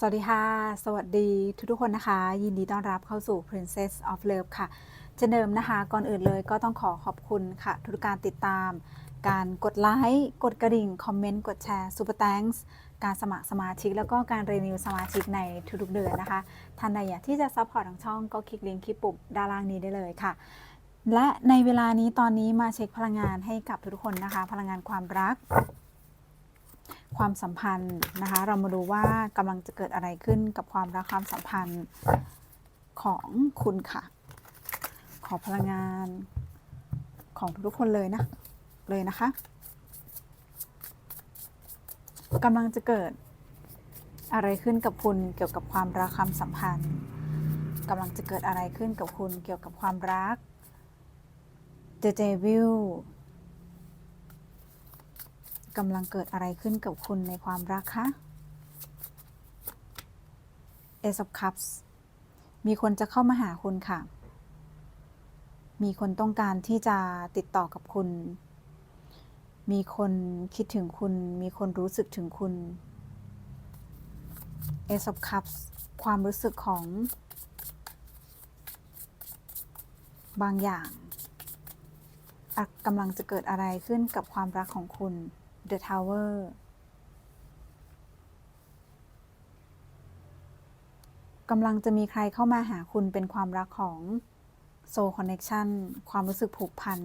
สวัสดีค่ะ สวัสดีทุกทุกคนนะคะ ยินดีต้อนรับเข้าสู่ Princess of Love ค่ะเช่นเดิมนะคะ ก่อนอื่นเลยก็ต้องขอขอบคุณค่ะ ทุกการติดตาม การกดไลค์ กดกระดิ่ง คอมเมนต์ กดแชร์ Super Thanks การสมัครสมาชิก แล้วก็การรีวิวสมาชิกในทุกๆเดือนนะคะ ท่านใดอยากที่จะซัพพอร์ตทางช่องก็คลิกลิงก์คลิปปุ่มด้านล่างนี้ได้เลยค่ะ และในเวลานี้ตอนนี้มาเช็คพลังงานให้กับทุกๆคนนะคะ พลังงานความรัก ความสัมพันธ์นะคะ เรามาดูว่ากำลังจะเกิดอะไรขึ้นกับความรักความสัมพันธ์ของคุณค่ะ ขอพลังงานของทุกคนเลยนะ เลยนะคะกำลังจะเกิดอะไรขึ้นกับคุณเกี่ยวกับความรักความสัมพันธ์กำลังจะเกิดอะไรขึ้นกับคุณเกี่ยวกับความรักเจเจวิล กำลังเกิดอะไรขึ้นกับคุณในความรักคะ Ace of Cups มีคนจะเข้ามาหาคุณค่ะ มีคนต้องการที่จะติดต่อกับคุณ มีคนคิดถึงคุณ มีคนรู้สึกถึงคุณ Ace of Cups ความรู้สึกของ บางอย่างกำลังจะเกิดอะไรขึ้นกับความรักของคุณ The Tower กำลังจะมีใครเข้ามาหาคุณเป็นความรักของ Soul Connection ความรู้สึกผูกพัน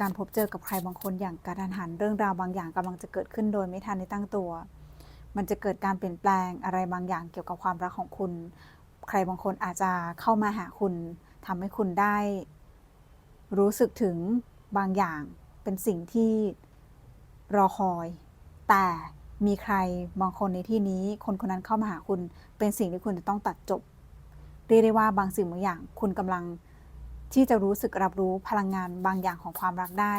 การพบเจอกับใครบางคนอย่างกระทันหัน เรื่องราวบางอย่างกำลังจะเกิดขึ้นโดยไม่ทันในตั้งตัว มันจะเกิดการเปลี่ยนแปลงอะไรบางอย่างเกี่ยวกับความรักของคุณ ใครบางคนอาจจะเข้ามาหาคุณทำให้คุณได้ รู้สึกถึงบางอย่างเป็นสิ่งที่ รอคอย แต่มีใครบางคนในที่นี้ คนคนนั้นเข้ามาหาคุณ เป็นสิ่งที่คุณจะต้องตัดจบ เรียกได้ว่าบางสิ่งบางอย่าง คุณกำลังที่จะรู้สึกรับรู้พลังงานบางอย่างของความรักได้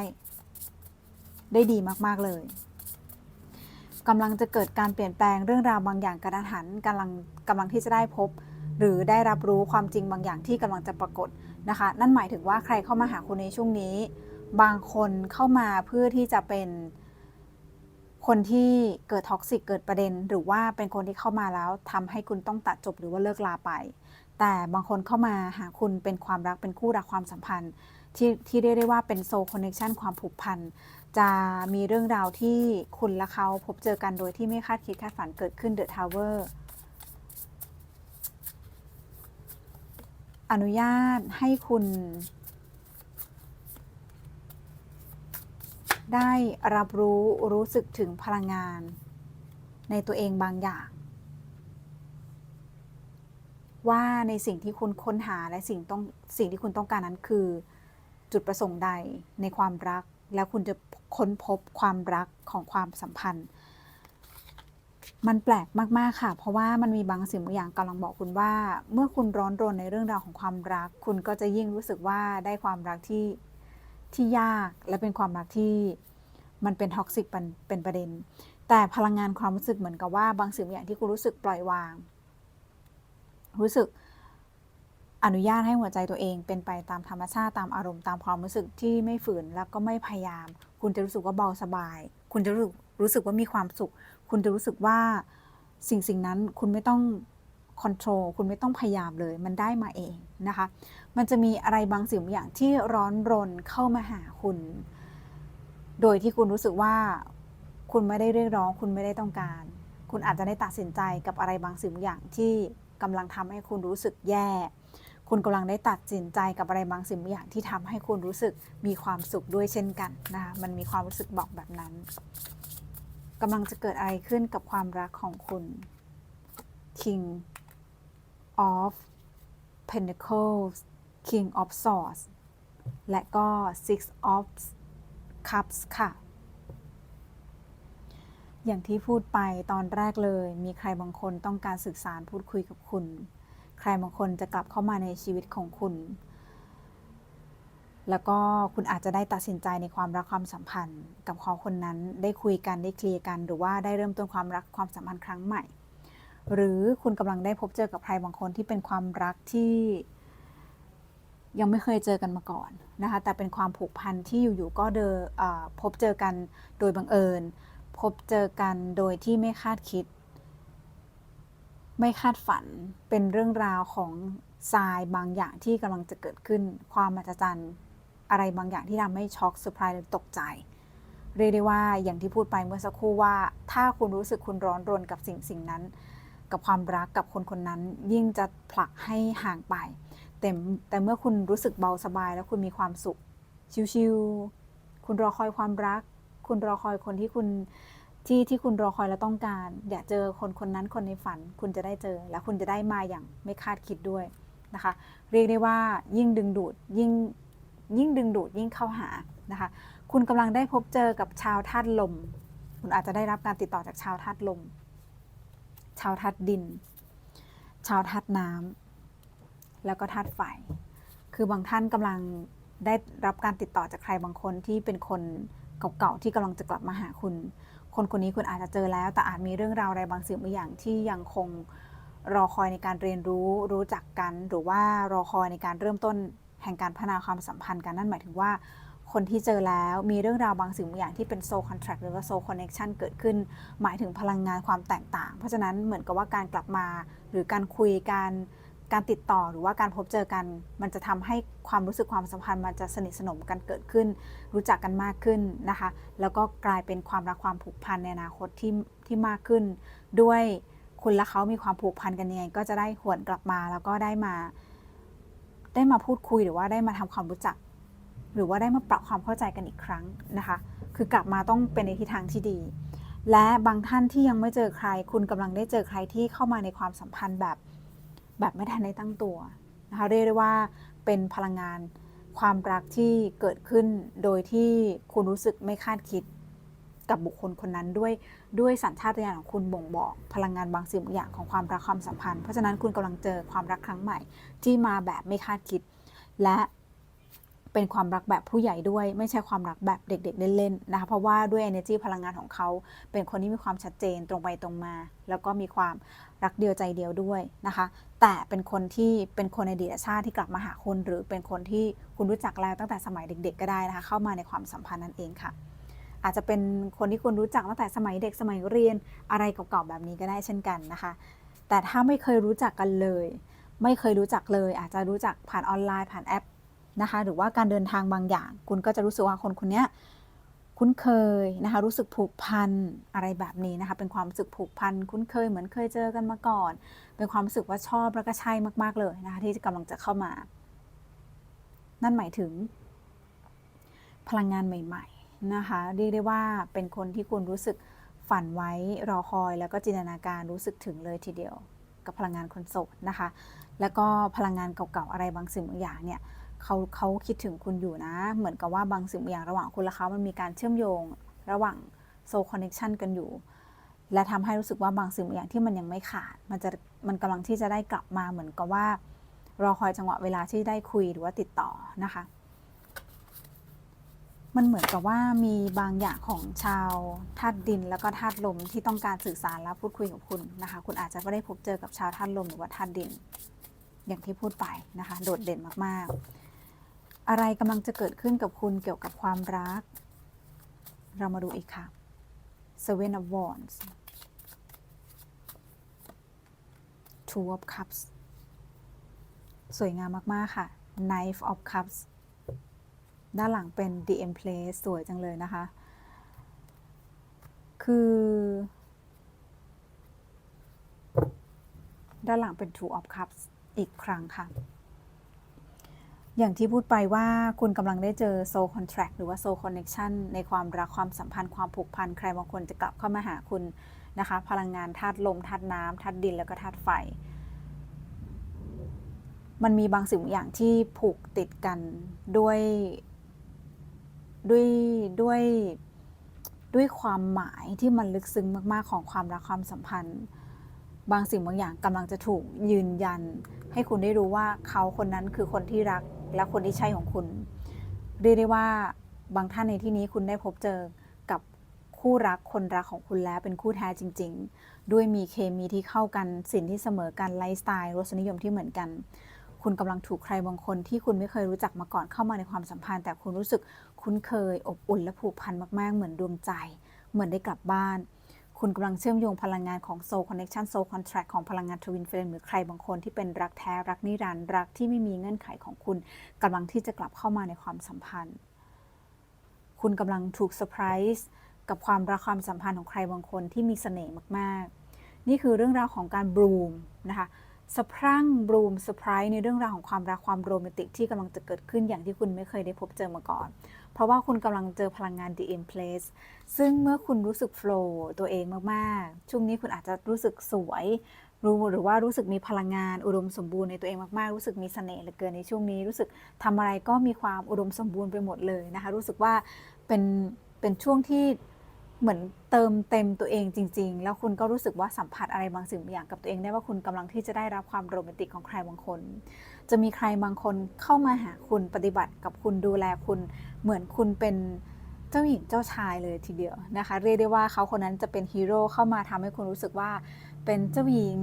ได้ดีมากๆเลยกำลังจะเกิดการเปลี่ยนแปลงเรื่องราวบางอย่างกระทันหันกำลังกำลังที่จะได้พบ หรือได้รับรู้ความจริงบางอย่างที่กำลังจะปรากฏนะคะ นั่นหมายถึงว่าใครเข้ามาหาคุณในช่วงนี้ บางคนเข้ามาเพื่อที่จะเป็น คนที่เกิดท็อกซิกเกิดประเด็น หรือว่าเป็นคนที่เข้ามาแล้วทำให้คุณต้องตัดจบหรือว่าเลิกลาไป แต่บางคนเข้ามาหาคุณเป็นความรักเป็นคู่รักความสัมพันธ์ ที่ที่เรียกได้ว่าเป็นโซคอนเน t ชันความผูกพันจะมีเรื่องราวที่คุณและเขาพบเจอกันโดยที่ไม่คาดคิดคาดฝันเกิดขึ้นเดอะทาวเวอร์อนุญาตให้คุณ ได้รับรู้รู้สึกถึงพลังงาน ในตัวเองบางอย่าง ว่าในสิ่งที่คุณค้นหาและสิ่งต้องสิ่งที่คุณต้องการนั้นคือ จุดประสงค์ใดในความรัก แล้วคุณจะค้นพบความรักของความสัมพันธ์ มันแปลกมาก ๆ ค่ะ เพราะว่ามันมีบางสิ่งบางอย่างกำลังบอกคุณว่า เมื่อคุณร้อนรนในเรื่องราวของความรัก คุณก็จะยิ่งรู้สึกว่าได้ความรักที่ ที่ยากและเป็นความรักที่มันเป็นท็อกซิกเป็นเป็นประเด็น แต่พลังงานความรู้สึกเหมือนกับว่าบางสิ่งอย่างที่คุณรู้สึกปล่อยวาง รู้สึกอนุญาตให้หัวใจตัวเองเป็นไปตามธรรมชาติตามอารมณ์ตามความรู้สึกที่ไม่ฝืนแล้วก็ไม่พยายาม คุณจะรู้สึกว่าเบาสบาย คุณจะรู้สึกรู้สึกว่ามีความสุข คุณจะรู้สึกว่าสิ่งสิ่งนั้นคุณไม่ต้อง คอนโทรลคุณไม่ต้องพยายามเลย มันได้มาเองนะคะ มันจะมีอะไรบางสิ่งบางอย่างที่ร้อนรนเข้ามาหาคุณ โดยที่คุณรู้สึกว่าคุณไม่ได้เรียกร้อง คุณไม่ได้ต้องการ คุณอาจจะได้ตัดสินใจกับอะไรบางสิ่งบางอย่างที่กำลังทำให้คุณรู้สึกแย่ คุณกำลังได้ตัดสินใจกับอะไรบางสิ่งบางอย่างที่ทำให้คุณรู้สึกมีความสุขด้วยเช่นกันนะคะ มันมีความรู้สึกบอกแบบนั้นกำลังจะเกิดอะไรขึ้นกับความรักของคุณ King of Pentacles King of Swords และก็ Six of Cups ค่ะ อย่างที่พูดไปตอนแรกเลย มีใครบางคนต้องการสื่อสารพูดคุยกับคุณ ใครบางคนจะกลับเข้ามาในชีวิตของคุณ แล้วก็คุณอาจจะได้ตัดสินใจในความรักความสัมพันธ์ กับเขาคนนั้น ได้คุยกันได้เคลียร์กัน หรือว่าได้เริ่มต้นความรักความสัมพันธ์ครั้งใหม่ หรือคุณกำลังได้พบเจอกับใครบางคนที่เป็นความรักที่ยังไม่เคยเจอกันมาก่อนนะคะ แต่เป็นความผูกพันที่อยู่ๆก็เดอพบเจอกันโดยบังเอิญ พบเจอกันโดยที่ไม่คาดคิด ไม่คาดฝัน เป็นเรื่องราวของทรายบางอย่างที่กำลังจะเกิดขึ้น ความมหัศจรรย์อะไรบางอย่างที่ทำให้ช็อกเซอร์ไพรส์หรือตกใจ เรียกได้ว่าอย่างที่พูดไปเมื่อสักครู่ว่า ถ้าคุณรู้สึกคุณร้อนรนกับสิ่งสิ่งนั้น กับความรักกับคนคนนั้น ยิ่งจะผลักให้ห่างไปแต่แต่เมื่อคุณรู้สึกเบาสบายแล้วคุณมีความสุข ชิวๆคุณรอคอยความรัก คุณรอคอยคนที่คุณที่ที่คุณรอคอยและต้องการ อยากเจอคนคนนั้นคนในฝัน คุณจะได้เจอ และคุณจะได้มาอย่างไม่คาดคิดด้วยนะคะ เรียกได้ว่ายิ่งดึงดูดยิ่งยิ่งดึงดูดยิ่งเข้าหานะคะ คุณกำลังได้พบเจอกับชาวธาตุลม คุณอาจจะได้รับการติดต่อจากชาวธาตุลม ชาวธาตุดิน ชาวธาตุน้ำแล้วก็ธาตุไฟ คือบางท่านกำลังได้รับการติดต่อจากใครบางคนที่เป็นคนเก่าๆที่กำลังจะกลับมาหาคุณ คนคนนี้คุณอาจจะเจอแล้ว แต่อาจมีเรื่องราวอะไรบางสิ่งบางอย่างที่ยังคงรอคอยในการเรียนรู้รู้จักกัน หรือว่ารอคอยในการเริ่มต้นแห่งการพัฒนาความสัมพันธ์กันนั่นหมายถึงว่า คนที่เจอแล้วมีเรื่องราวบางสิ่งบางอย่างที่เป็นโซคอนแท c t หรือว่าโซคอนเน c t ชันเกิดขึ้น หมายถึงพลังงานความแตกต่าง เพราะฉะนั้นเหมือนกับว่าการกลับมา หรือการคุยการการติดต่อหรือว่าการพบเจอกัน มันจะทำให้ความรู้สึกความสัมพันธ์มันจะสนิทสนมกันเกิดขึ้น รู้จักกันมากขึ้นนะคะ แล้วก็กลายเป็นความรักความผูกพันในอนาคตที่ที่มากขึ้น ด้วยคุณและเขามีความผูกพันกันยังไงก็จะได้หวนกลับมาแล้วก็ได้มา ได้มาพูดคุยหรือว่าได้มาทำความรู้จัก หรือว่าได้มาปรับความเข้าใจกันอีกครั้งนะคะ คือกลับมาต้องเป็นในทิศทางที่ดี และบางท่านที่ยังไม่เจอใคร คุณกำลังได้เจอใครที่เข้ามาในความสัมพันธ์แบบแบบไม่ทันได้ตั้งตัวนะคะเรียกได้ว่าเป็นพลังงานความรักที่เกิดขึ้นโดยที่คุณรู้สึกไม่คาดคิดกับบุคคลคนนั้นด้วยด้วยสัญชาตญาณของคุณบ่งบอก พลังงานบางสิ่งบางอย่างของความรักความสัมพันธ์ เพราะฉะนั้นคุณกำลังเจอความรักครั้งใหม่ ที่มาแบบไม่คาดคิด และ เป็นความรักแบบผู้ใหญ่ด้วย ไม่ใช่ความรักแบบเด็ก ๆ เล่นๆนะคะเพราะว่าด้วย energy พลังงานของเขา เป็นคนที่มีความชัดเจนตรงไปตรงมา แล้วก็มีความรักเดียวใจเดียวด้วยนะคะ แต่เป็นคนที่เป็นคนในดีตชาติที่กลับมาหาคุณหรือเป็นคนที่คุณรู้จักแล้วตั้งแต่สมัยเด็ก ๆ ก็ได้นะคะ เข้ามาในความสัมพันธ์นั่นเองค่ะ อาจจะเป็นคนที่คุณรู้จักตั้งแต่สมัยเด็กสมัยเรียนอะไรเก่าๆแบบนี้ก็ได้เช่นกันนะคะ แต่ถ้าไม่เคยรู้จักกันเลย ไม่เคยรู้จักเลย อาจจะรู้จักผ่านออนไลน์ผ่านแอป นะคะ หรือว่าการเดินทางบางอย่าง คุณก็จะรู้สึกว่าคนคนนี้คุ้นเคยนะคะรู้สึกผูกพันอะไรแบบนี้นะคะ เป็นความรู้สึกผูกพันคุ้นเคยเหมือนเคยเจอกันมาก่อน เป็นความรู้สึกว่าชอบแล้วก็ใช่มาก ๆ เลยนะคะที่กำลังจะเข้ามา นั่นหมายถึง พลังงานใหม่ ๆนะคะ เรียกได้ว่าเป็นคนที่คุณรู้สึกฝันไว้รอคอย แล้วก็จินตนาการรู้สึกถึงเลยทีเดียว กับพลังงานคนโสดนะคะ แล้วก็พลังงานเก่าๆอะไรบางสิ่งบางอย่างเนี่ย เขาเขาคิดถึงคุณอยู่นะ เหมือนกับว่าบางสิ่งบางอย่างระหว่างคุณและเขามันมีการเชื่อมโยงระหว่างโซลคอนเน c t ชันกันอยู่ และทำให้รู้สึกว่าบางสิ่งบางอย่างที่มันยังไม่ขาด มันจะมันกำลังที่จะได้กลับมาเหมือนกับว่า รอคอยจังหวะเวลาที่ได้คุยหรือว่าติดต่อนะคะ มันเหมือนกับว่ามีบางอย่างของชาวธาตุดิน แล้วก็ธาตุลมที่ต้องการสื่อสารและพูดคุยกับคุณนะคะ คุณอาจจะไม่ได้พบเจอกับชาวธาตุลมหรือว่าธาตุดิน อย่างที่พูดไปนะคะ โดดเด่นมากๆ อะไรกำลังจะเกิดขึ้นกับคุณเกี่ยวกับความรัก เรามาดูอีกค่ะ Seven of Wands Two of Cups สวยงามมาก ๆ ค่ะ Knife of Cups ด้านหลังเป็น The Empress สวยจังเลยนะคะ คือ ด้านหลังเป็น Two of Cups อีกครั้งค่ะ อย่างที่พูดไปว่าคุณกำลังได้เจอ soul contract หรือว่า soul connection ในความรักความสัมพันธ์ความผูกพัน ใครบางคนจะกลับเข้ามาหาคุณนะคะ พลังงานธาตุลมธาตุน้ำธาตุดินแล้วก็ธาตุไฟ มันมีบางสิ่งบางอย่างที่ผูกติดกันด้วยด้วยด้วยด้วยความหมายที่มันลึกซึ้งมาก ๆ ของความรักความสัมพันธ์ บางสิ่งบางอย่างกำลังจะถูกยืนยัน ให้คุณได้รู้ว่าเขาคนนั้นคือคนที่รัก และคนที่ใช่ของคุณ เรียกได้ว่าบางท่านในที่นี้คุณได้พบเจอกับคู่รักคนรักของคุณแล้วเป็นคู่แท้จริง ๆ ด้วยมีเคมีที่เข้ากันสินที่เสมอกันไลฟ์สไตล์รสนิยมที่เหมือนกัน คุณกำลังถูกใครบางคนที่คุณไม่เคยรู้จักมาก่อนเข้ามาในความสัมพันธ์ แต่คุณรู้สึกคุ้นเคยอบอุ่นและผูกพันมากๆ เหมือนดวงใจ เหมือนได้กลับบ้าน คุณกำลังเชื่อมโยงพลังงานของ Soul Connection Soul Contract ของพลังงาน Twin Flame หรือใครบางคนที่เป็นรักแท้รักนิรันดร์รักที่ไม่มีเงื่อนไขของคุณกำลังที่จะกลับเข้ามาในความสัมพันธ์ คุณกำลังถูกเซอร์ไพรส์กับความรักความสัมพันธ์ของใครบางคนที่มีเสน่ห์มากๆ นี่คือเรื่องราวของการบลูมนะคะสะพรั่งบลูมเซอร์ไพรส์ในเรื่องราวของความรักความโรแมนติกที่กำลังจะเกิดขึ้นอย่างที่คุณไม่เคยได้พบเจอมาก่อน เพราะว่าคุณกำลังเจอพลังงาน The M Place ซึ่งเมื่อคุณรู้สึกโฟล์ตัวเองมากๆ ช่วงนี้คุณอาจจะรู้สึกสวย รู้หรือว่ารู้สึกมีพลังงานอุดมสมบูรณ์ในตัวเองมากๆ รู้สึกมีเสน่ห์เหลือเกินในช่วงนี้ รู้สึกทำอะไรก็มีความอุดมสมบูรณ์ไปหมดเลยนะคะ รู้สึกว่าเป็นเป็นช่วงที่ เหมือนเติมเต็มตัวเองจริง ๆ แล้วคุณก็รู้สึกว่าสัมผัสอะไรบางสิ่งบางอย่างกับตัวเองได้ว่าคุณกำลังที่จะได้รับความโรแมนติกของใครบางคน จะมีใครบางคนเข้ามาหาคุณปฏิบัติกับคุณดูแลคุณ เหมือนคุณเป็นเจ้าหญิงเจ้าชายเลยทีเดียวนะคะ เรียกได้ว่าเขาคนนั้นจะเป็นฮีโร่เข้ามาทำให้คุณรู้สึกว่าเป็นเจ้าหญิง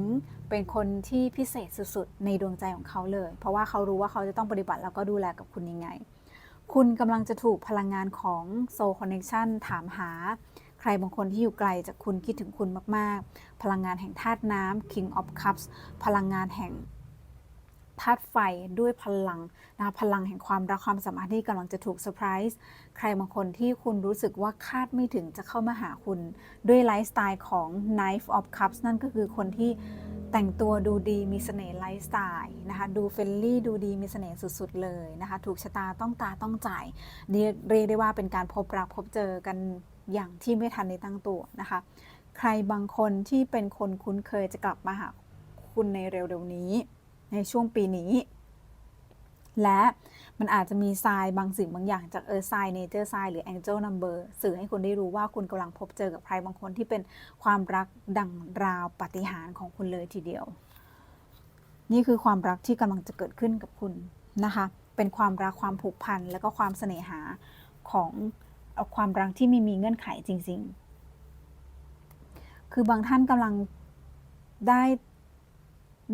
เป็นคนที่พิเศษสุดๆในดวงใจของเขาเลย เพราะว่าเขารู้ว่าเขาจะต้องปฏิบัติแล้วก็ดูแลกับคุณยังไง คุณกำลังจะถูกพลังงานของ Soul Connection ถามหา ใครบางคนที่อยู่ไกลจากคุณคิดถึงคุณมากๆ พลังงานแห่งธาตุน้ำ King of Cups พลังงานแห่งธาตุไฟด้วยพลังนะคะพลังแห่งความรักความสามารถที่กำลังจะถูกเซอร์ไพรส์ใครบางคนที่คุณรู้สึกว่าคาดไม่ถึงจะเข้ามาหาคุณ ด้วยไลฟ์สไตล์ของ Knife of Cups นั่นก็คือคนที่แต่งตัวดูดีมีเสน่ห์ไลฟ์สไตล์นะคะดูเฟรนลี่ดูดีมีเสน่ห์สุดๆเลยนะคะถูกชะตาต้องตาต้องใจเรียเรียกได้ว่าเป็นการพบรักพบเจอกัน อย่างที่ไม่ทันในตั้งตัวนะคะ ใครบางคนที่เป็นคนคุ้นเคยจะกลับมาหาคุณในเร็วๆนี้ ในช่วงปีนี้ และมันอาจจะมีทรายบางสิ่งบางอย่างจากเออทรายเนเจอร์ทรายหรือ Angel Number สื่อให้คุณได้รู้ว่าคุณกำลังพบเจอกับใครบางคนที่เป็นความรักดังราวปาฏิหาริย์ของคุณเลยทีเดียว นี่คือความรักที่กำลังจะเกิดขึ้นกับคุณนะคะ เป็นความรักความผูกพัน และก็ความเสน่หาของ เอาความรักที่ไม่มีเงื่อนไขจริง ๆ คือบางท่านกำลังได้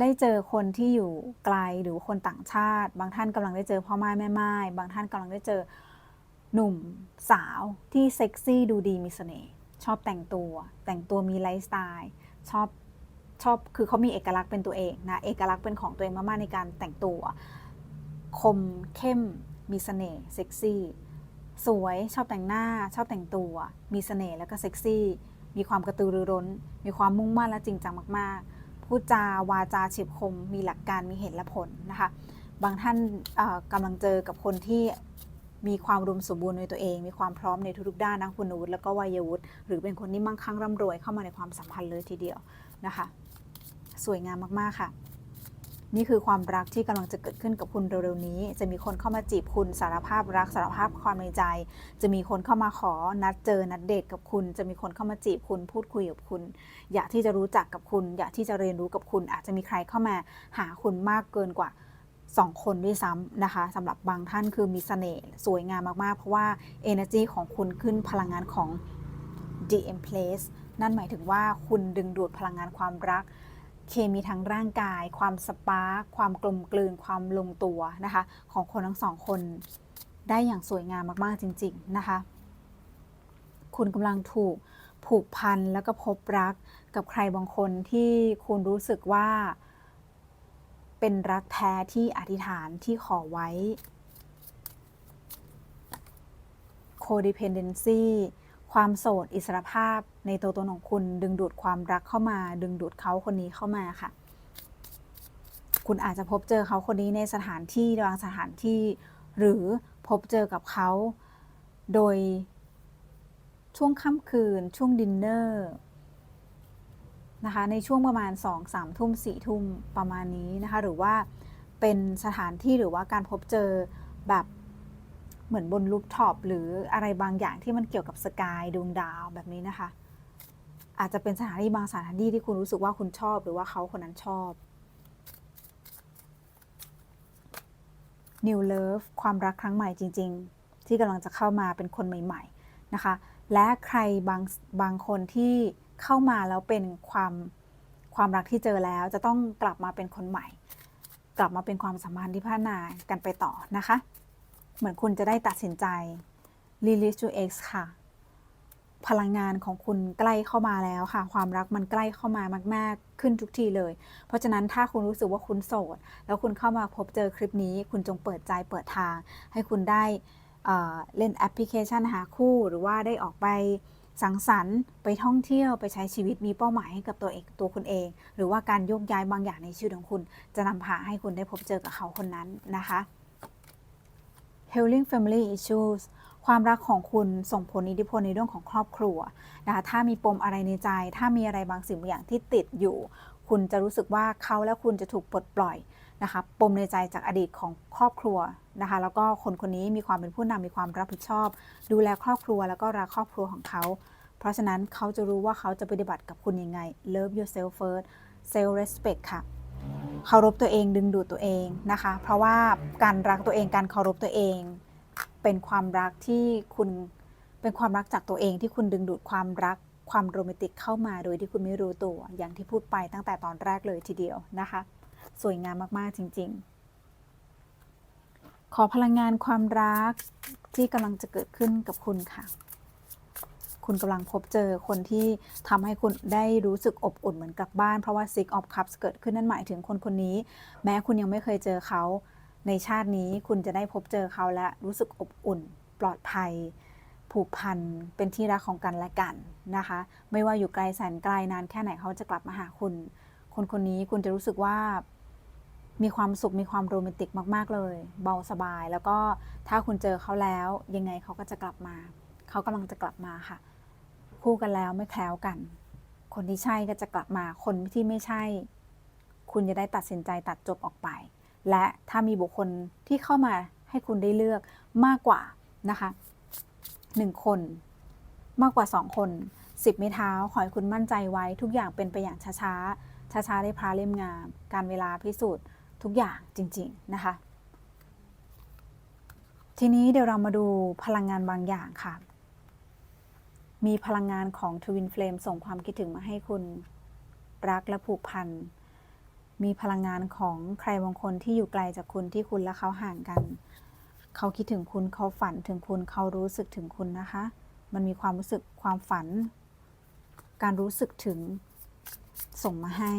ได้เจอคนที่อยู่ไกลหรือคนต่างชาติ บางท่านกำลังได้เจอพ่อไม้แม่ไม้บางท่านกำลังได้เจอหนุ่มสาวที่เซ็กซี่ดูดีมีเสน่ห์ชอบแต่งตัว แต่งตัวมีไลฟ์สไตล์ชอบชอบคือเขามีเอกลักษณ์เป็นตัวเองนะเอกลักษณ์เป็นของตัวเองมากๆในการแต่งตัว คมเข้มมีเสน่ห์เซ็กซี่ สวย ชอบแต่งหน้า ชอบแต่งตัว มีเสน่ห์แล้วก็เซ็กซี่ มีความกระตือรือร้น มีความมุ่งมั่นและจริงจังมาก ๆ พูดจาวาจาเฉียบคม มีหลักการมีเหตุและผลนะคะ บางท่านกำลังเจอกับคนที่มีความรวมสมบูรณ์ในตัวเอง มีความพร้อมในทุกๆด้านนะคุณวุฒิแล้วก็วัยวุฒิหรือเป็นคนที่มั่งคั่งร่ำรวยเข้ามาในความสัมพันธ์เลยทีเดียวนะคะ สวยงามมากๆค่ะ นี่คือความรักที่กำลังจะเกิดขึ้นกับคุณเร็วๆนี้ จะมีคนเข้ามาจีบคุณสารภาพรักสารภาพความในใจ จะมีคนเข้ามาขอนัดเจอนัดเดทกับคุณ จะมีคนเข้ามาจีบคุณพูดคุยกับคุณ อยากที่จะรู้จักกับคุณ อยากที่จะเรียนรู้กับคุณ อาจจะมีใครเข้ามาหาคุณมากเกินกว่า2คนด้วยซ้ำนะคะสำหรับบางท่านคือมีเสน่ห์สวยงามมาก ๆ เพราะว่า energy ของคุณขึ้นพลังงานของ DM Place นั่นหมายถึงว่าคุณดึงดูดพลังงานความรัก เคมีทางร่างกาย ความสปาร์ความกลมกลืน ความลงตัวนะคะ ของคนทั้งสองคนได้อย่างสวยงามมากๆจริง ๆ นะคะ คุณกำลังถูกผูกพันแล้วก็พบรักกับใครบางคนที่คุณรู้สึกว่า เป็นรักแท้ที่อธิษฐานที่ขอไว้ codependency ความโสดอิสรภาพในตัวตนของคุณ ดึงดูดความรักเข้ามา ดึงดูดเขาคนนี้เข้ามาค่ะ คุณอาจจะพบเจอเขาคนนี้ในสถานที่บางสถานที่ หรือพบเจอกับเขา โดยช่วงค่ำคืนช่วงดินเนอร์นะคะในช่วงประมาณ 2 3 ทุ่ม4ทุ่มประมาณนี้นะคะ หรือว่าเป็นสถานที่หรือว่าการพบเจอแบบ เหมือนบนลูฟท็อปหรืออะไรบางอย่างที่มันเกี่ยวกับสกายดวงดาวแบบนี้นะคะ อาจจะเป็นสถานที่บางสถานที่ที่คุณรู้สึกว่าคุณชอบ หรือว่าเขาคนนั้นชอบ New Love ความรักครั้งใหม่จริง ๆ ที่กำลังจะเข้ามาเป็นคนใหม่ ๆ นะคะ และใครบางบางคนที่เข้ามาแล้วเป็นความความรักที่เจอแล้วจะต้องกลับมาเป็นคนใหม่ กลับมาเป็นความสัมพันธ์ที่พัฒนากันไปต่อนะคะ เหมือนคุณจะได้ตัดสินใจ release your ex ค่ะ พลังงานของคุณใกล้เข้ามาแล้วค่ะ ความรักมันใกล้เข้ามามาก ๆ ขึ้นทุกทีเลย เพราะฉะนั้นถ้าคุณรู้สึกว่าคุณโสด แล้วคุณเข้ามาพบเจอคลิปนี้ คุณจงเปิดใจเปิดทาง ให้คุณได้เเล่นแอปพลิเคชันหาคู่ หรือว่าได้ออกไปสังสรรค์ไปท่องเที่ยวไปใช้ชีวิตมีเป้าหมายให้กับตัวเองตัวคุณเอง หรือว่าการโยกย้ายบางอย่างในชีวิตของคุณ จะนำพาให้คุณได้พบเจอกับเขาคนนั้นนะคะ Healing Family Issues ความรักของคุณส่งผลอิทธิพลในเรื่องของครอบครัวนะคะถ้ามีปมอะไรในใจ ถ้ามีอะไรบางสิ่งบางอย่างที่ติดอยู่ คุณจะรู้สึกว่าเขาและคุณจะถูกปลดปล่อยนะคะปมในใจจากอดีตของครอบครัวนะคะแล้วก็คนคนนี้มีความเป็นผู้นำมีความรับผิดชอบ ดูแลครอบครัวแล้วก็รักครอบครัวของเขา เพราะฉะนั้นเขาจะรู้ว่าเขาจะปฏิบัติกับคุณยังไง Love yourself first self respect ค่ะ เคารพตัวเองดึงดูดตัวเองนะคะ เพราะว่าการรักตัวเองการเคารพตัวเอง เป็นความรักที่คุณเป็นความรักจากตัวเองที่คุณดึงดูดความรักความโรแมนติกเข้ามาโดยที่คุณไม่รู้ตัว อย่างที่พูดไปตั้งแต่ตอนแรกเลยทีเดียวนะคะ สวยงามมากๆจริง ๆ ขอพลังงานความรักที่กำลังจะเกิดขึ้นกับคุณค่ะ คุณกำลังพบเจอคนที่ทำให้คุณได้รู้สึกอบอุ่นเหมือนกลับบ้าน เพราะว่า Six of Cups เกิดขึ้นนั่นหมายถึงคนคนนี้ แม้คุณยังไม่เคยเจอเขา ในชาตินี้คุณจะได้พบเจอเขาและรู้สึกอบอุ่น ปลอดภัย ผูกพันเป็นที่รักของกันและกันนะคะ ไม่ว่าอยู่ไกลแสนไกลนานแค่ไหนเขาจะกลับมาหาคุณ คนคนนี้คุณจะรู้สึกว่ามีความสุขมีความโรแมนติกมาก ๆ เลย เบาสบาย แล้วก็ถ้าคุณเจอเขาแล้ว ยังไงเขาก็จะกลับมา เขากำลังจะกลับมาค่ะ คู่กันแล้วไม่แคล้วกัน คนที่ใช่ก็จะกลับมาคนที่ไม่ใช่ คุณจะได้ตัดสินใจตัดจบออกไป และถ้ามีบุคคลที่เข้ามาให้คุณได้เลือกมากกว่านะคะหนึ่งคนมากกว่าสองคนสิบไม้เท้าขอให้คุณมั่นใจไว้ ทุกอย่างเป็นไปอย่างช้าๆช้าๆได้พระเล่มงาม การเวลาพิสูจน์ทุกอย่างจริง ๆ นะคะ ทีนี้เดี๋ยวเรามาดูพลังงานบางอย่างค่ะ มีพลังงานของทวินเฟลมส่งความคิดถึงมาให้คุณรักและผูกพัน มีพลังงานของใครบางคนที่อยู่ไกลจากคุณที่คุณและเขาห่างกัน เขาคิดถึงคุณเขาฝันถึงคุณเขารู้สึกถึงคุณนะคะ มันมีความรู้สึกความฝัน การรู้สึกถึงส่งมาให้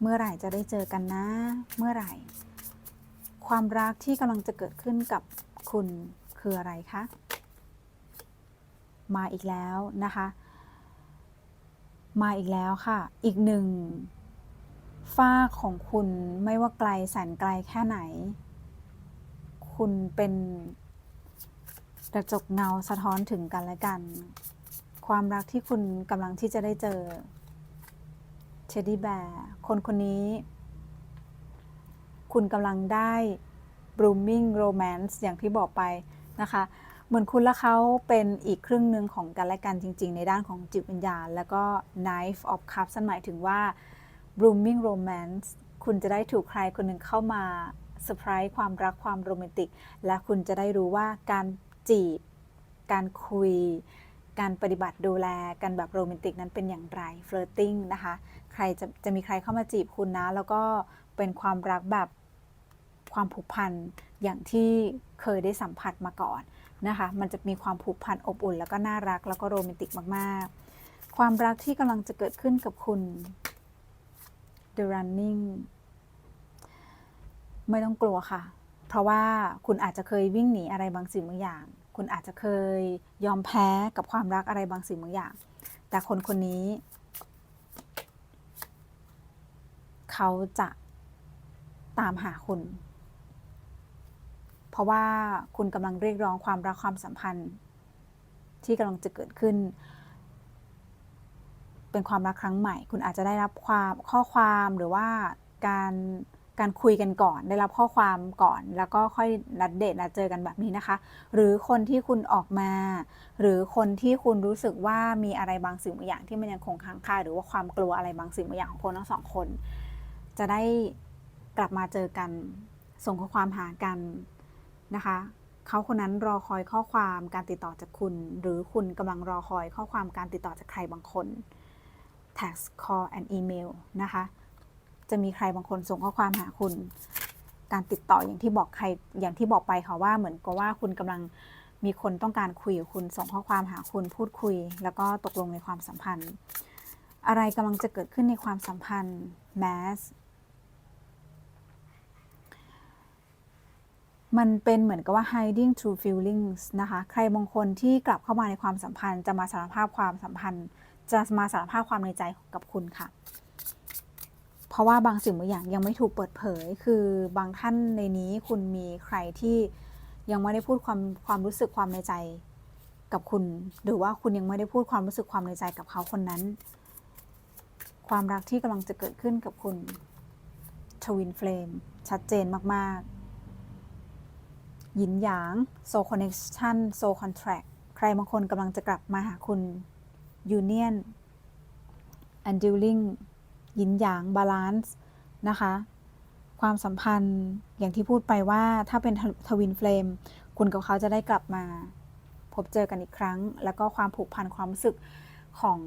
เมื่อไหร่จะได้เจอกันนะ เมื่อไหร่ ความรักที่กำลังจะเกิดขึ้นกับคุณคืออะไรคะ มาอีกแล้วนะคะ มาอีกแล้วค่ะ อีกหนึ่งฝ้าของคุณไม่ว่าไกลแสนไกลแค่ไหน คุณเป็นกระจกเงาสะท้อนถึงกันและกัน ความรักที่คุณกำลังที่จะได้เจอเชดดี้แบร์คนคนนี้ คุณกำลังได้ blooming romance อย่างที่บอกไปนะคะ เหมือนคุณและเขาเป็นอีกครึ่งหนึ่งของกันและกันจริง ๆ ในด้านของจิตวิญญาณ แล้วก็ knife of cups นั่นหมายถึงว่า blooming romance คุณจะได้ถูกใครคนหนึ่งเข้ามาเซอร์ไพรส์ความรักความโรแมนติก และคุณจะได้รู้ว่าการจีบ การคุย การปฏิบัติดูแลกันแบบโรแมนติกนั้นเป็นอย่างไร flirting นะคะ ใครจะจะมีใครเข้ามาจีบคุณนะ แล้วก็เป็นความรักแบบความผูกพันอย่างที่เคยได้สัมผัสมาก่อน นะคะ มันจะมีความผูกพันอบอุ่น แล้วก็น่ารักแล้วก็โรแมนติกมากๆ ความรักที่กำลังจะเกิดขึ้นกับคุณ The Running ไม่ต้องกลัวค่ะ เพราะว่าคุณอาจจะเคยวิ่งหนีอะไรบางสิ่งบางอย่าง คุณอาจจะเคยยอมแพ้กับความรักอะไรบางสิ่งบางอย่าง แต่คนคนนี้ เขาจะตามหาคุณ เพราะว่าคุณกำลังเรียกร้องความรักความสัมพันธ์ ที่กำลังจะเกิดขึ้น เป็นความรักครั้งใหม่ คุณอาจจะได้รับความข้อความหรือว่าการการคุยกันก่อน ได้รับข้อความก่อน แล้วก็ค่อยนัดเดทนัดเจอกันแบบนี้นะคะ หรือคนที่คุณออกมา หรือคนที่คุณรู้สึกว่ามีอะไรบางสิ่งบางอย่างที่มันยังคงค้างคาหรือว่าความกลัวอะไรบางสิ่งบางอย่างของคนทั้งสองคน จะได้กลับมาเจอกัน ส่งข้อความหากัน นะคะเขาคนนั้นรอคอยข้อความการติดต่อจากคุณ หรือคุณกำลังรอคอยข้อความการติดต่อจากใครบางคน text call and email นะคะ จะมีใครบางคนส่งข้อความหาคุณ การติดต่ออย่างที่บอกใครอย่างที่บอกไปค่ะว่าเหมือนกับว่าคุณกำลังมีคนต้องการคุยกับคุณส่งข้อความหาคุณพูดคุย แล้วก็ตกลงในความสัมพันธ์ อะไรกำลังจะเกิดขึ้นในความสัมพันธ์แมันเป็นเหมือนกับว่า hiding true feelings นะคะ ใครบางคนที่กลับเข้ามาในความสัมพันธ์ จะมาสารภาพความสัมพันธ์ จะมาสารภาพความในใจกับคุณค่ะ เพราะว่าบางสิ่งบางอย่างยังไม่ถูกเปิดเผย คือบางท่านในนี้คุณมีใครที่ยังไม่ได้พูดความความรู้สึกความในใจกับคุณ หรือว่าคุณยังไม่ได้พูดความรู้สึกความในใจกับเขาคนนั้น ความรักที่กำลังจะเกิดขึ้นกับคุณทวินเฟลมชัดเจนมาก ๆ ยินหยางโซคอนเน c ชันโซคอนแท c t ใครบางคนกำลังจะกลับมาหาคุณยูเนียน and dealing ยินหยางบาลานซ์นะคะ ความสัมพันธ์อย่างที่พูดไปว่าถ้าเป็นทวินเฟลมคุณกับเขาจะได้กลับมา พบเจอกันอีกครั้ง แล้วก็ความผูกพันความรู้สึกของ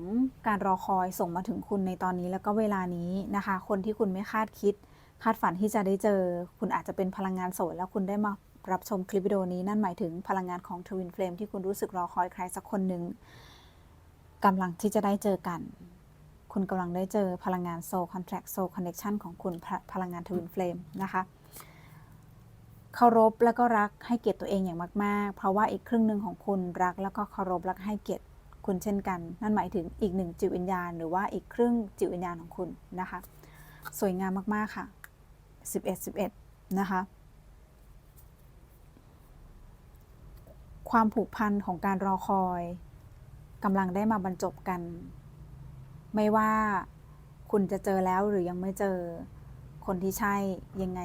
การรอคอยส่งมาถึงคุณในตอนนี้แล้วก็เวลานี้นะคะ คนที่คุณไม่คาดคิด คาดฝันที่จะได้เจอ คุณอาจจะเป็นพลังงานโสดแล้วคุณได้มา รับชมคลิปวิดีโอนี้นั่นหมายถึงพลังงานของทวินเฟลมที่คุณรู้สึกรอคอยใครสักคนหนึ่งกำลังที่จะได้เจอกัน คุณกำลังได้เจอพลังงานโซลคอนแท c t โซลคอนเน c ชันของคุณพพลังงานทวินเฟลมนะคะเคารพแล้วก็รักให้เกียรติตัวเองอย่างมาก ๆ เพราะว่าอีกครึ่งหนึ่งของคุณรักแล้วก็เคารพและให้เกียรติคุณเช่นกัน นั่นหมายถึงอีกหนึ่งจิตวิญญาณ หรือว่าอีกครึ่งจิตวิญญาณของคุณนะคะ สวยงามมาก ๆ ค่ะ 11 11 นะคะ ความผูกพันของการรอคอยกำลังได้มาบรรจบกัน ไม่ว่าคุณจะเจอแล้วหรือยังไม่เจอ คนที่ใช่ยังไง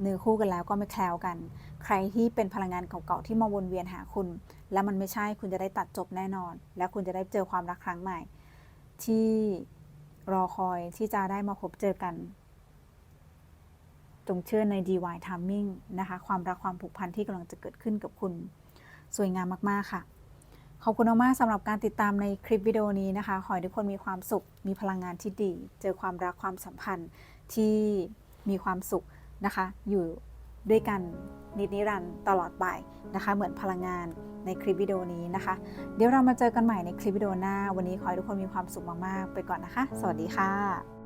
เนื้อคู่กันแล้วก็ไม่แคล้วกัน ใครที่เป็นพลังงานเก่าๆที่มาวนเวียนหาคุณ แล้วมันไม่ใช่คุณจะได้ตัดจบแน่นอน และคุณจะได้เจอความรักครั้งใหม่ ที่รอคอยที่จะได้มาพบเจอกัน จงเชื่อใน DIY timing นะคะ ความรักความผูกพันที่กำลังจะเกิดขึ้นกับคุณ สวยงามมากๆค่ะ ขอบคุณมากสำหรับการติดตามในคลิปวิดีโอนี้นะคะ ขอให้ทุกคนมีความสุข มีพลังงานที่ดี เจอความรักความสัมพันธ์ที่มีความสุขนะคะ อยู่ด้วยกันนิดนิรันดร์ตลอดไปนะคะ เหมือนพลังงานในคลิปวิดีโอนี้นะคะ เดี๋ยวเรามาเจอกันใหม่ในคลิปวิดีโอหน้า วันนี้ขอให้ทุกคนมีความสุขมากๆ ไปก่อนนะคะ สวัสดีค่ะ